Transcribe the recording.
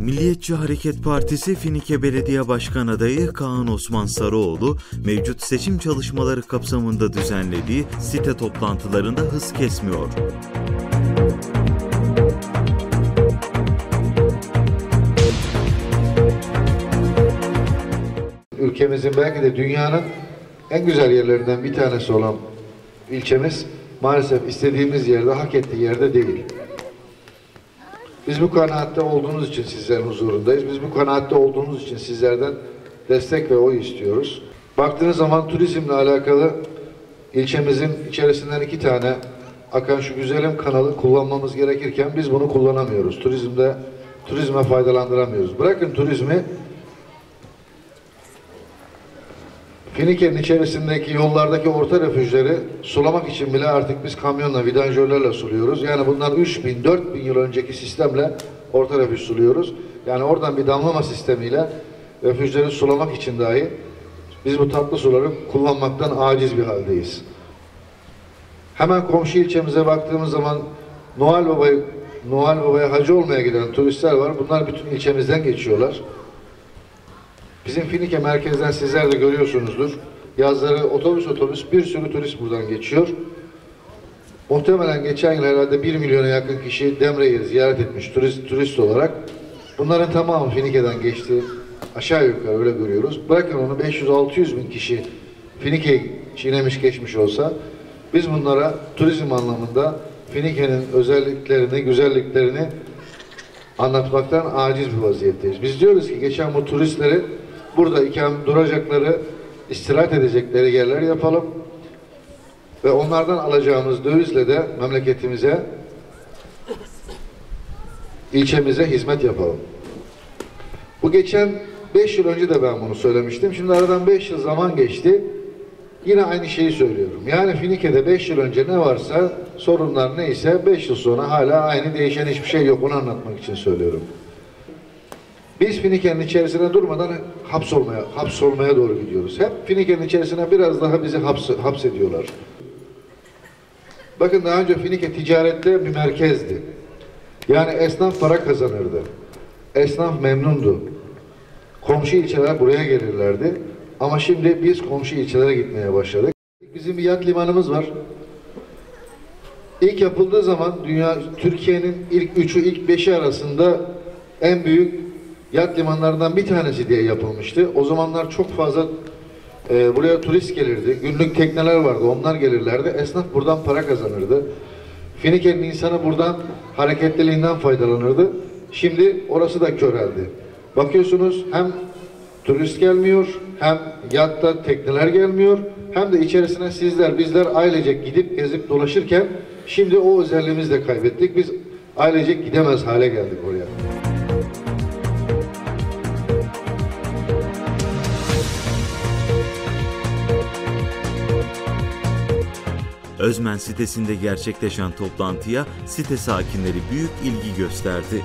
Milliyetçi Hareket Partisi Finike Belediye Başkan adayı Kaan Osman Sarıoğlu, mevcut seçim çalışmaları kapsamında düzenlediği site toplantılarında hız kesmiyor. ülkemizin belki de dünyanın en güzel yerlerinden bir tanesi olan ilçemiz maalesef istediğimiz yerde, hak ettiği yerde değil. Biz bu kanaatte olduğunuz için sizlerin huzurundayız. Biz bu kanaatte olduğunuz için sizlerden destek ve oy istiyoruz. Baktığınız zaman turizmle alakalı ilçemizin içerisinden iki tane akan şu güzelim kanalı kullanmamız gerekirken biz bunu kullanamıyoruz. Turizmde turizme faydalandıramıyoruz. Bırakın turizmi Finike'nin içerisindeki yollardaki orta refüjleri sulamak için bile artık biz kamyonla, vidanjörlerle suluyoruz. Yani bundan 3000, 4000 yıl önceki sistemle orta refüj suluyoruz. Yani oradan bir damlama sistemiyle refüjleri sulamak için dahi biz bu tatlı suları kullanmaktan aciz bir haldeyiz. Hemen komşu ilçemize baktığımız zaman Noel Baba'yı Noel Baba'ya hacı olmaya giden turistler var. Bunlar bütün ilçemizden geçiyorlar. Bizim Finike merkezden sizler de görüyorsunuzdur. Yazları otobüs otobüs bir sürü turist buradan geçiyor. Muhtemelen geçen yıl herhalde 1 milyona yakın kişi Demre'yi ziyaret etmiş turist, turist olarak. Bunların tamamı Finike'den geçti. Aşağı yukarı öyle görüyoruz. Bırakın onu 500-600 bin kişi Finike'yi çiğnemiş geçmiş olsa biz bunlara turizm anlamında Finike'nin özelliklerini, güzelliklerini anlatmaktan aciz bir vaziyetteyiz. Biz diyoruz ki geçen bu turistleri burada ikam duracakları, istirahat edecekleri yerler yapalım ve onlardan alacağımız dövizle de memleketimize, ilçemize hizmet yapalım. Bu geçen beş yıl önce de ben bunu söylemiştim. Şimdi aradan beş yıl zaman geçti. Yine aynı şeyi söylüyorum. Yani Finike'de beş yıl önce ne varsa, sorunlar neyse beş yıl sonra hala aynı değişen hiçbir şey yok. Onu anlatmak için söylüyorum. Biz Finike'nin içerisine durmadan hapsolmaya, hapsolmaya doğru gidiyoruz. Hep Finike'nin içerisine biraz daha bizi haps, hapsediyorlar. Bakın daha önce Finike ticarette bir merkezdi. Yani esnaf para kazanırdı. Esnaf memnundu. Komşu ilçeler buraya gelirlerdi. Ama şimdi biz komşu ilçelere gitmeye başladık. Bizim bir yat limanımız var. İlk yapıldığı zaman dünya Türkiye'nin ilk üçü, ilk beşi arasında en büyük yat limanlarından bir tanesi diye yapılmıştı. O zamanlar çok fazla e, buraya turist gelirdi. Günlük tekneler vardı. Onlar gelirlerdi. Esnaf buradan para kazanırdı. Finike'nin insanı buradan hareketliliğinden faydalanırdı. Şimdi orası da köreldi. Bakıyorsunuz hem turist gelmiyor, hem yatta tekneler gelmiyor, hem de içerisine sizler, bizler ailecek gidip gezip dolaşırken şimdi o özelliğimizi de kaybettik. Biz ailecek gidemez hale geldik oraya. Özmen sitesinde gerçekleşen toplantıya site sakinleri büyük ilgi gösterdi.